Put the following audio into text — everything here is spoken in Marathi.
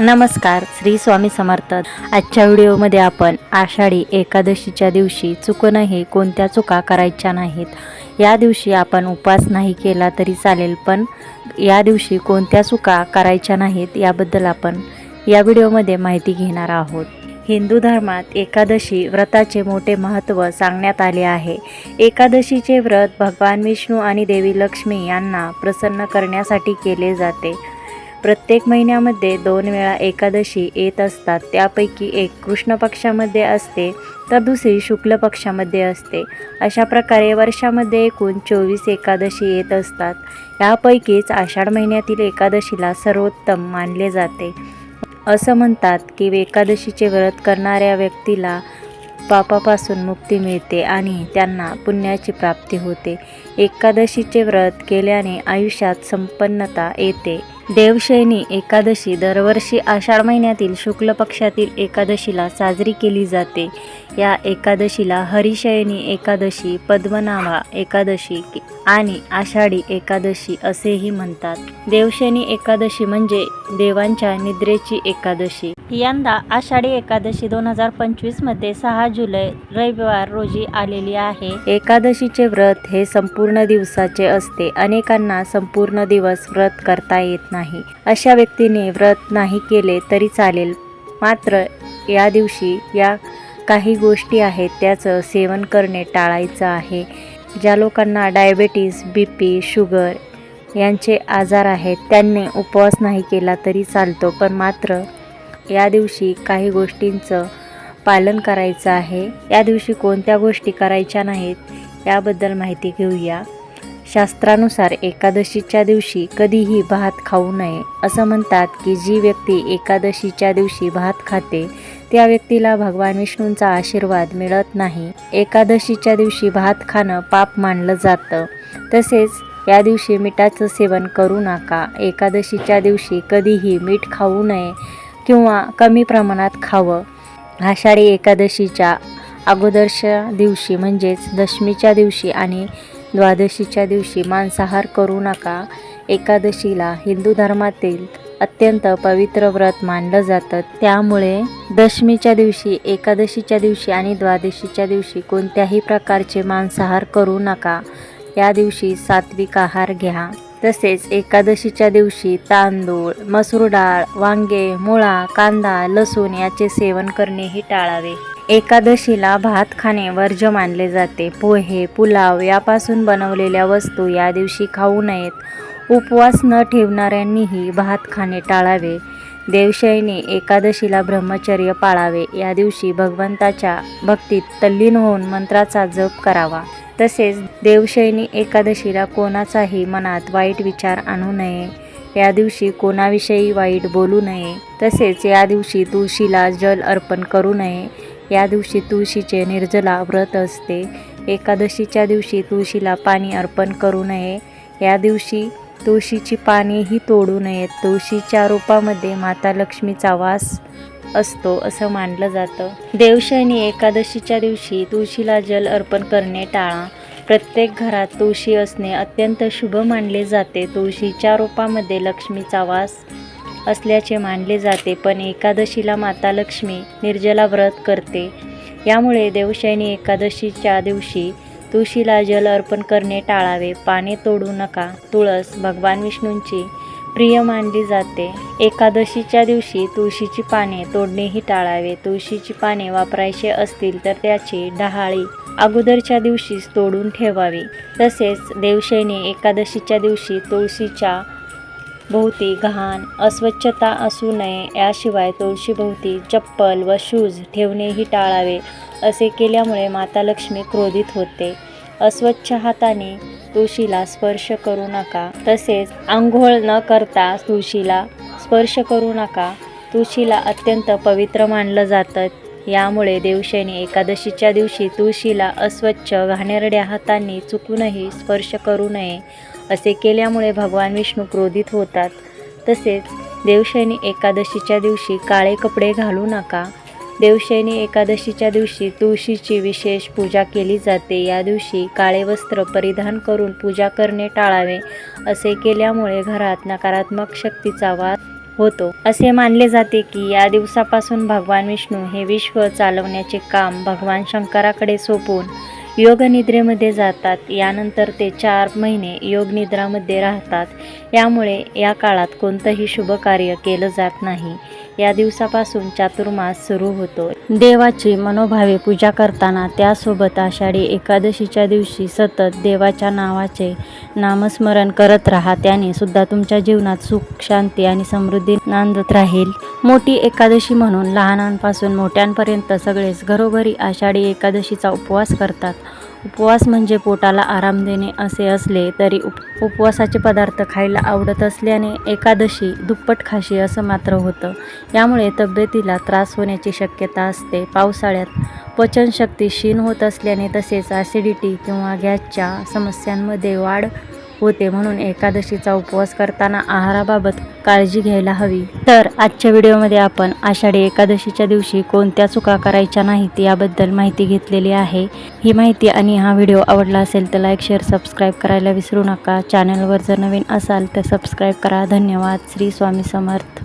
नमस्कार श्री स्वामी समर्थ. आजच्या व्हिडिओमध्ये आपण आषाढी एकादशीच्या दिवशी चुकूनही कोणत्या चुका करायच्या नाहीत. या दिवशी आपण उपास नाही केला तरी चालेल पण या दिवशी कोणत्या चुका करायच्या नाहीत याबद्दल आपण या व्हिडिओमध्ये माहिती घेणार आहोत. हिंदू धर्मात एकादशी व्रताचे मोठे महत्त्व सांगण्यात आले आहे. एकादशीचे व्रत भगवान विष्णू आणि देवी लक्ष्मी यांना प्रसन्न करण्यासाठी केले जाते. प्रत्येक महिन्यामध्ये दोन वेळा एकादशी येत असतात. त्यापैकी एक कृष्ण पक्षामध्ये असते तर दुसरी शुक्ल पक्षामध्ये असते. अशा प्रकारे वर्षामध्ये एकूण चोवीस एकादशी येत असतात. यापैकीच आषाढ महिन्यातील एकादशीला सर्वोत्तम मानले जाते. असं म्हणतात की एकादशीचे व्रत करणाऱ्या व्यक्तीला पापापासून मुक्ती मिळते आणि त्यांना पुण्याची प्राप्ती होते. एकादशीचे व्रत केल्याने आयुष्यात संपन्नता येते. देवशयनी एकादशी दरवर्षी आषाढ महिन्यातील शुक्ल पक्षातील एकादशीला साजरी केली जाते. या एकादशीला हरिशयनी एकादशी पद्मनाभा एकादशी आणि आषाढी एकादशी असेही म्हणतात. देवशयनी एकादशी म्हणजे देवांच्या निद्रेची एकादशी. यंदा आषाढी एकादशी दोन हजार पंचवीसमध्ये सहा जुलै रविवार रोजी आलेली आहे. एकादशीचे व्रत हे संपूर्ण दिवसाचे असते. अनेकांना संपूर्ण दिवस व्रत करता येत नाही. अशा व्यक्तीने व्रत नाही केले तरी चालेल. मात्र या दिवशी या काही गोष्टी आहेत त्याचं सेवन करणे टाळायचं आहे. ज्या लोकांना डायबेटीस बी पी शुगर यांचे आजार आहेत त्यांनी उपवास नाही केला तरी चालतो. पण मात्र या दिवशी काही गोष्टींचं पालन करायचं आहे. या दिवशी कोणत्या गोष्टी करायच्या नाहीत याबद्दल माहिती घेऊया. शास्त्रानुसार एकादशीच्या दिवशी कधीही भात खाऊ नये असं म्हणतात की जी व्यक्ती एकादशीच्या दिवशी भात खाते त्या व्यक्तीला भगवान विष्णूंचा आशीर्वाद मिळत नाही. एकादशीच्या दिवशी भात खाणं पाप मानलं जातं. तसेच या दिवशी मिठाचं सेवन करू नका. एकादशीच्या दिवशी कधीही मीठ खाऊ नये किंवा कमी प्रमाणात खावं. आषाढी एकादशीच्या अगोदरच्या दिवशी म्हणजेच दशमीच्या दिवशी आणि द्वादशीच्या दिवशी मांसाहार करू नका. एकादशीला हिंदू धर्मातील अत्यंत पवित्र व्रत मानलं जातं. त्यामुळे दशमीच्या दिवशी एकादशीच्या दिवशी आणि द्वादशीच्या दिवशी कोणत्याही प्रकारचे मांसाहार करू नका. या दिवशी सात्विक आहार घ्या. तसेच एकादशीच्या दिवशी तांदूळ मसूर डाळ वांगे मुळा कांदा लसूण याचे सेवन करणेही टाळावे. एकादशीला भात खाणे वर्ज्य मानले जाते. पोहे पुलाव यापासून बनवलेल्या वस्तू या दिवशी खाऊ नयेत. उपवास न ठेवणाऱ्यांनीही भात खाणे टाळावे. देवशयने एकादशीला ब्रह्मचर्य पाळावे. या दिवशी भगवंताच्या भक्तीत तल्लीन होऊन मंत्राचा जप करावा. तसेच देवशयनी एकादशीला कोणाचाही मनात वाईट विचार आणू नये. या दिवशी कोणाविषयी वाईट बोलू नये. तसेच या दिवशी तुळशीला जल अर्पण करू नये. या दिवशी तुळशीचे निर्जला व्रत असते. एकादशीच्या दिवशी तुळशीला पाणी अर्पण करू नये. या दिवशी तुळशीची पानेही तोडू नयेत तुळशीच्या रूपामध्ये माता लक्ष्मीचा वास असतो असं मानलं जातं. देवशयनी एकादशीच्या दिवशी तुळशीला जल अर्पण करणे टाळा. प्रत्येक घरात तुळशी असणे अत्यंत शुभ मानले जाते. तुळशीच्या रूपामध्ये लक्ष्मीचा वास असल्याचे मानले जाते पण एकादशीला माता लक्ष्मी निर्जला व्रत करते. यामुळे देवशयनी एकादशीच्या दिवशी तुळशीला जल अर्पण करणे टाळावे. पाने तोडू नका. तुळस भगवान विष्णूंची प्रिय मानली जाते. एकादशीच्या दिवशी तुळशीची पाने तोडणेही टाळावे. तुळशीची पाने वापरायचे असतील तर त्याची डहाळी अगोदरच्या दिवशीच तोडून ठेवावी. तसेच देवशेने एकादशीच्या दिवशी तुळशीच्या भोवती घाण अस्वच्छता असू नये. याशिवाय तुळशीभोवती चप्पल व शूज ठेवणेही टाळावे. असे केल्यामुळे माता लक्ष्मी क्रोधित होते. अस्वच्छ हाताने तुळशीला स्पर्श करू नका. तसेच आंघोळ न करता तुळशीला स्पर्श करू नका. तुळशीला अत्यंत पवित्र मानलं जातं. यामुळे देवशेने एकादशीच्या दिवशी तुळशीला अस्वच्छ घाणेरड्या हातांनी चुकूनही स्पर्श करू नये असे केल्यामुळे भगवान विष्णू क्रोधित होतात. तसेच देवशेने एकादशीच्या दिवशी काळे कपडे घालू नका. देवशयनी एकादशीच्या दिवशी तुळशीची विशेष पूजा केली जाते. या दिवशी काळे वस्त्र परिधान करून पूजा करणे टाळावे असे केल्यामुळे घरात नकारात्मक शक्तीचा वास होतो. असे मानले जाते की या दिवसापासून भगवान विष्णू हे विश्व चालवण्याचे काम भगवान शंकराकडे सोपून योगनिद्रेमध्ये जातात. यानंतर ते चार महिने योगनिद्रामध्ये राहतात. यामुळे या काळात कोणतंही शुभ कार्य केलं जात नाही. या दिवसापासून चातुर्मास सुरू होतो. देवाची मनोभावे पूजा करताना त्यासोबत आषाढी एकादशीच्या दिवशी सतत देवाच्या नावाचे नामस्मरण करत राहा. त्याने सुद्धा तुमच्या जीवनात सुख शांती आणि समृद्धी नांदत राहील. मोठी एकादशी म्हणून लहानांपासून मोठ्यांपर्यंत सगळेच घरोघरी आषाढी एकादशीचा उपवास करतात. उपवास म्हणजे पोटाला आराम देणे असे असले तरी उप उपवासाचे पदार्थ खायला आवडत असल्याने एकादशी दुप्पट खाशी असं मात्र होतं. यामुळे तब्येतीला त्रास होण्याची शक्यता असते. पावसाळ्यात पचनशक्ती क्षीण होत असल्याने तसेच ॲसिडिटी किंवा गॅसच्या समस्यांमध्ये वाढ होते म्हणून एकादशीचा उपवास करताना आहाराबाबत काळजी घ्यायला हवी. तर आजच्या व्हिडिओमध्ये आपण आषाढी एकादशीच्या दिवशी कोणत्या चुका करायच्या नाहीत याबद्दल माहिती घेतलेली आहे. ही माहिती आणि हा व्हिडिओ आवडला असेल तर लाईक शेअर सबस्क्राईब करायला विसरू नका. चॅनलवर जर नवीन असाल तर सबस्क्राईब करा. धन्यवाद. श्री स्वामी समर्थ.